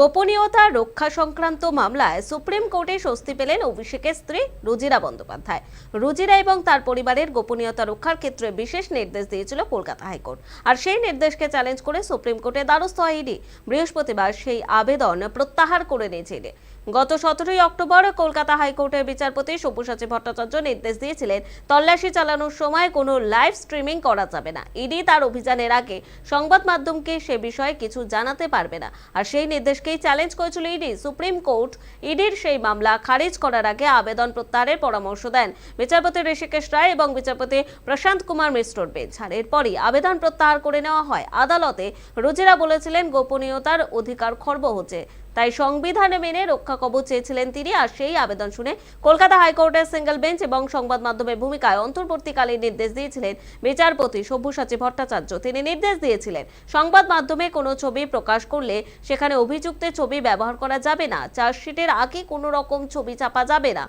গোপনীয়তা রক্ষা সংক্রান্ত মামলায় সুপ্রিম কোর্টে স্বস্তি পেলেন অভিষেকের স্ত্রী রুজিরা বন্দ্যোপাধ্যায়। রুজিরা এবং তার পরিবারের গোপনীয়তা রক্ষার ক্ষেত্রে বিশেষ নির্দেশ দিয়েছিল কলকাতা হাইকোর্ট। আর সেই নির্দেশকে চ্যালেঞ্জ করে সুপ্রিম কোর্টে দ্বারস্থ হয় বৃহস্পতিবার সেই আবেদন প্রত্যাহার করে নিয়েছে ইডি গত সতেরোই অক্টোবর কলকাতা হাইকোর্টের বিচারপতি সব্যসাচী ভট্টাচার্য নির্দেশ দিয়েছিলেন, তল্লাশি চালানোর সময় কোনো লাইভ স্ট্রিমিং করা যাবে না। ইডি তার অভিযানের আগে সংবাদ মাধ্যমকে সে বিষয়ে কিছু জানাতে পারবে না। আর সেই নির্দেশকেই চ্যালেঞ্জ করেছিল ইডি। সুপ্রিম কোর্ট ইডির সেই মামলা খারিজ করার আগে আবেদন প্রত্যাহারের পরামর্শ দেন বিচারপতি ঋষিকেশ রায় এবং বিচারপতি প্রশান্ত কুমার মিশ্রর বেঞ্চ। আর এরপরই আবেদন প্রত্যাহার করে নেওয়া হয়। আদালতে রোজেরা বলেছিলেন, গোপনীয়তার অধিকার খর্ব হচ্ছে। তাই সংবিধানে মেনে রক্ষা কবচ চেয়েছিলেন তিনি আর সেই আবেদন শুনে কলকাতা হাইকোর্টের সিঙ্গেল বেঞ্চ এবং সংবাদ মাধ্যমের ভূমিকায় অন্তর্বর্তীকালীন নির্দেশ দিয়েছিলেন বিচারপতি সব্যসাচী ভট্টাচার্য। তিনি নির্দেশ দিয়েছিলেন, সংবাদ মাধ্যমে কোনো ছবি প্রকাশ করলে সেখানে অভিযুক্তের ছবি ব্যবহার করা যাবে না, চার্জশিটের আগে কোনো রকম ছবি চাপা যাবে না।